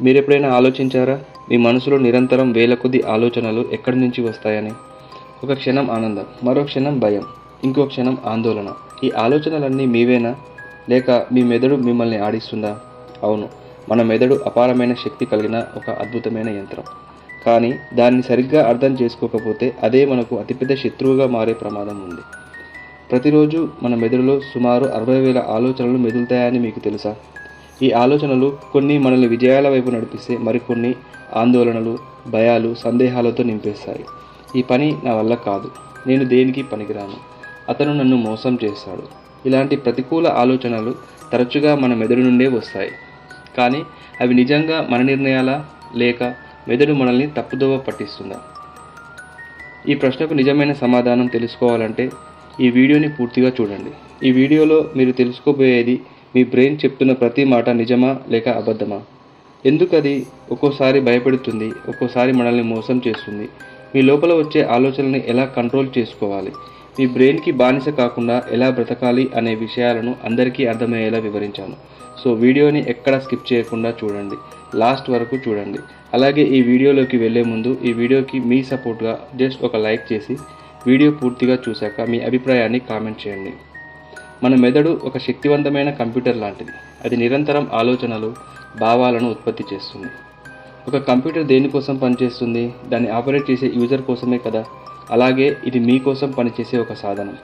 మీరు ఎప్పుడైనా ఆలోచించారా? మీ మనసులో నిరంతరం వేల కొద్ది ఆలోచనలు ఎక్కడి నుంచి వస్తాయని? ఒక క్షణం ఆనందం మరో క్షణం భయం ఇంకో క్షణం ఆందోళన. ఈ ఆలోచనలన్నీ మీవేనా? లేక మీ మెదడు మిమ్మల్ని ఆడిస్తుందా? అవును మన మెదడు అపారమైన శక్తి కలిగిన ఒక అద్భుతమైన యంత్రం. కానీ దాన్ని సరిగ్గా అర్థం చేసుకోకపోతే అదే మనకు అతిపెద్ద శత్రువుగా మారే ప్రమాదం ఉంది. ప్రతిరోజు మన మెదడులో సుమారు అరవై వేల ఆలోచనలు మెదులుతాయని మీకు తెలుసా? ఈ ఆలోచనలు కొన్ని మనల్ని విజయాల వైపు నడిపిస్తే మరికొన్ని ఆందోళనలు భయాలు సందేహాలతో నింపేస్తాయి. ఈ పని నా వల్ల కాదు. నేను దేనికి పనికిరాను? అతను నన్ను మోసం చేస్తాడు ఇలాంటి ప్రతికూల ఆలోచనలు తరచుగా మన మెదడు నుండే వస్తాయి. కానీ అవి నిజంగా మన నిర్ణయాలా? లేక మెదడు మనల్ని తప్పుదోవ పట్టిస్తుందా? ఈ ప్రశ్నకు నిజమైన సమాధానం తెలుసుకోవాలంటే ఈ వీడియోని పూర్తిగా చూడండి. ఈ వీడియోలో మీరు తెలుసుకోబోయేది మీ బ్రెయిన్ చెప్తున్న ప్రతి మాట నిజమా లేక అబద్ధమా? ఎందుకు అది ఒక్కోసారి భయపెడుతుంది ఒక్కోసారి మనల్ని మోసం చేస్తుంది? మీ లోపల వచ్చే ఆలోచనల్ని ఎలా కంట్రోల్ చేసుకోవాలి? మీ బ్రెయిన్కి బానిస కాకుండా ఎలా బ్రతకాలి అనే విషయాలను అందరికీ అర్థమయ్యేలా వివరించాను. సో వీడియోని ఎక్కడ స్కిప్ చేయకుండా చూడండి. లాస్ట్ వరకు చూడండి. అలాగే ఈ వీడియోలోకి వెళ్ళే ముందు ఈ వీడియోకి మీ సపోర్ట్గా జస్ట్ ఒక లైక్ చేసి వీడియో పూర్తిగా చూశాక మీ అభిప్రాయాన్ని కామెంట్ చేయండి. మన మెదడు ఒక శక్తివంతమైన కంప్యూటర్ లాంటిది. అది నిరంతరం ఆలోచనలు భావాలను ఉత్పత్తి చేస్తుంది. ఒక కంప్యూటర్ దేనికోసం పనిచేస్తుంది? దాన్ని ఆపరేట్ చేసే యూజర్ కోసమే కదా? అలాగే ఇది మీకోసం పనిచేసే ఒక సాధనం.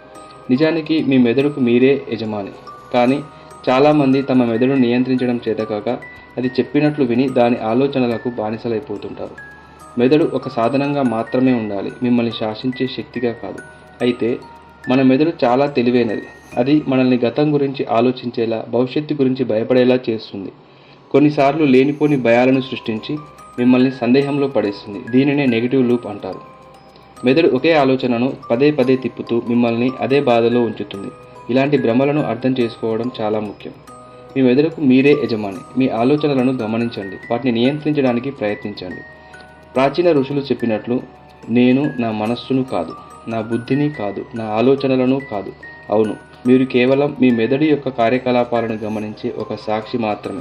నిజానికి మీ మెదడుకు మీరే యజమాని. కానీ చాలామంది తమ మెదడును నియంత్రించడం చేతకాక అది చెప్పినట్లు విని దాని ఆలోచనలకు బానిసలైపోతుంటారు. మెదడు ఒక సాధనంగా మాత్రమే ఉండాలి. మిమ్మల్ని శాసించే శక్తిగా కాదు. అయితే మన మెదడు చాలా తెలివైనది. అది మనల్ని గతం గురించి ఆలోచించేలా భవిష్యత్తు గురించి భయపడేలా చేస్తుంది. కొన్నిసార్లు లేనిపోని భయాలను సృష్టించి మిమ్మల్ని సందేహంలో పడేస్తుంది. దీనినే నెగిటివ్ లూప్ అంటారు. మెదడు ఒకే ఆలోచనను పదే పదే తిప్పుతూ మిమ్మల్ని అదే బాధలో ఉంచుతుంది. ఇలాంటి భ్రమలను అర్థం చేసుకోవడం చాలా ముఖ్యం. మీ మెదడుకు మీరే యజమాని. మీ ఆలోచనలను గమనించండి. వాటిని నియంత్రించడానికి ప్రయత్నించండి. ప్రాచీన ఋషులు చెప్పినట్లు నేను నా మనస్సును కాదు. నా బుద్ధిని కాదు నా ఆలోచనలను కాదు. అవును మీరు కేవలం మీ మెదడు యొక్క కార్యకలాపాలను గమనించే ఒక సాక్షి మాత్రమే.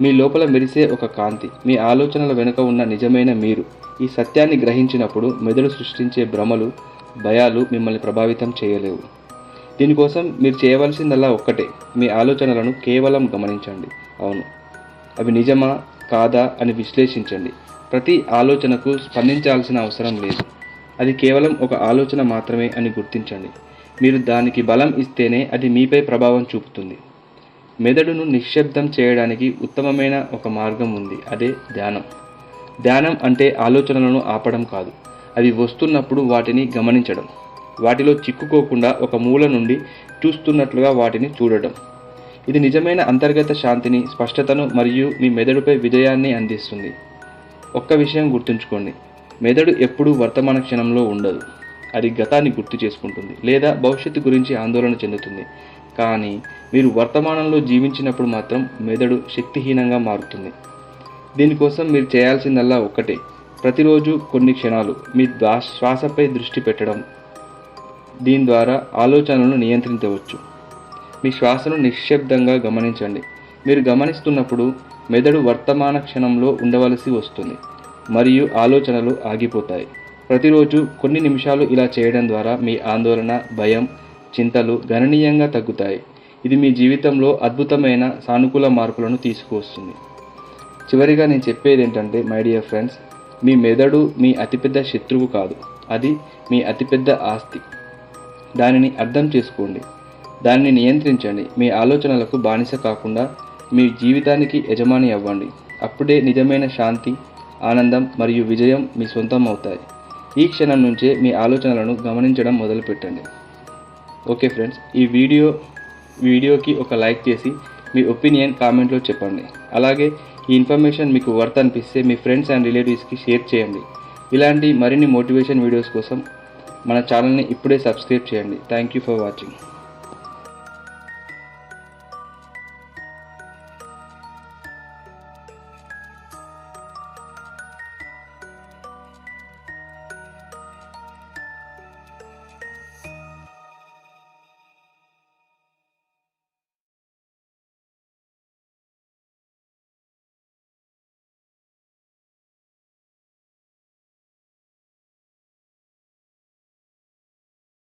మీ లోపల మెరిసే ఒక కాంతి మీ ఆలోచనల వెనుక ఉన్న నిజమైన మీరు. ఈ సత్యాన్ని గ్రహించినప్పుడు మెదడు సృష్టించే భ్రమలు భయాలు మిమ్మల్ని ప్రభావితం చేయలేవు. దీనికోసం మీరు చేయవలసిందల్లా ఒక్కటే మీ ఆలోచనలను కేవలం గమనించండి. అవును. అవి నిజమా కాదా అని విశ్లేషించండి. ప్రతి ఆలోచనకు స్పందించాల్సిన అవసరం లేదు. అది కేవలం ఒక ఆలోచన మాత్రమే అని గుర్తించండి. మీరు దానికి బలం ఇస్తేనే అది మీపై ప్రభావం చూపుతుంది. మెదడును నిశ్శబ్దం చేయడానికి ఉత్తమమైన ఒక మార్గం ఉంది. అదే ధ్యానం. ధ్యానం అంటే ఆలోచనలను ఆపడం కాదు. అవి వస్తున్నప్పుడు వాటిని గమనించడం. వాటిలో చిక్కుకోకుండా ఒక మూల నుండి చూస్తున్నట్లుగా వాటిని చూడడం. ఇది నిజమైన అంతర్గత శాంతిని స్పష్టతను మరియు మీ మెదడుపై విజయాన్ని అందిస్తుంది. ఒక్క విషయం గుర్తుంచుకోండి. మెదడు ఎప్పుడూ వర్తమాన క్షణంలో ఉండదు. అది గతాన్ని గుర్తు చేసుకుంటుంది లేదా భవిష్యత్తు గురించి ఆందోళన చెందుతుంది. కానీ మీరు వర్తమానంలో జీవించినప్పుడు మాత్రం మెదడు శక్తిహీనంగా మారుతుంది. దీనికోసం మీరు చేయాల్సిందల్లా ఒక్కటే. ప్రతిరోజు కొన్ని క్షణాలు మీ దా శ్వాసపై దృష్టి పెట్టడం. దీని ద్వారా ఆలోచనలను నియంత్రించవచ్చు. మీ శ్వాసను నిశ్శబ్దంగా గమనించండి. మీరు గమనిస్తున్నప్పుడు మెదడు వర్తమాన క్షణంలో ఉండవలసి వస్తుంది. మరియు ఆలోచనలు ఆగిపోతాయి. ప్రతిరోజు కొన్ని నిమిషాలు ఇలా చేయడం ద్వారా మీ ఆందోళన భయం చింతలు గణనీయంగా తగ్గుతాయి. ఇది మీ జీవితంలో అద్భుతమైన సానుకూల మార్పులను తీసుకువస్తుంది. చివరిగా నేను చెప్పేది ఏంటంటే మై డియర్ ఫ్రెండ్స్ మీ మెదడు మీ అతిపెద్ద శత్రువు కాదు. అది మీ అతిపెద్ద ఆస్తి. దానిని అర్థం చేసుకోండి. దానిని నియంత్రించండి. మీ ఆలోచనలకు బానిస కాకుండా మీ జీవితానికి యజమాని అవ్వండి. అప్పుడే నిజమైన శాంతి ఆనందం మరియు విజయం మీ సొంతం అవుతాయి ఈ క్షణం నుంచే మీ ఆలోచనలను గమనించడం మొదలుపెట్టండి. ఓకే ఫ్రెండ్స్ ఈ వీడియో వీడియోకి ఒక లైక్ చేసి మీ ఒపీనియన్ కామెంట్లో చెప్పండి. అలాగే ఈ ఇన్ఫర్మేషన్ మీకు వర్త్ అనిపిస్తే మీ ఫ్రెండ్స్ అండ్ రిలేటివ్స్కి షేర్ చేయండి. ఇలాంటి మరిన్ని మోటివేషన్ వీడియోస్ కోసం మన ఛానల్ని ఇప్పుడే సబ్స్క్రైబ్ చేయండి. Thank you for watching.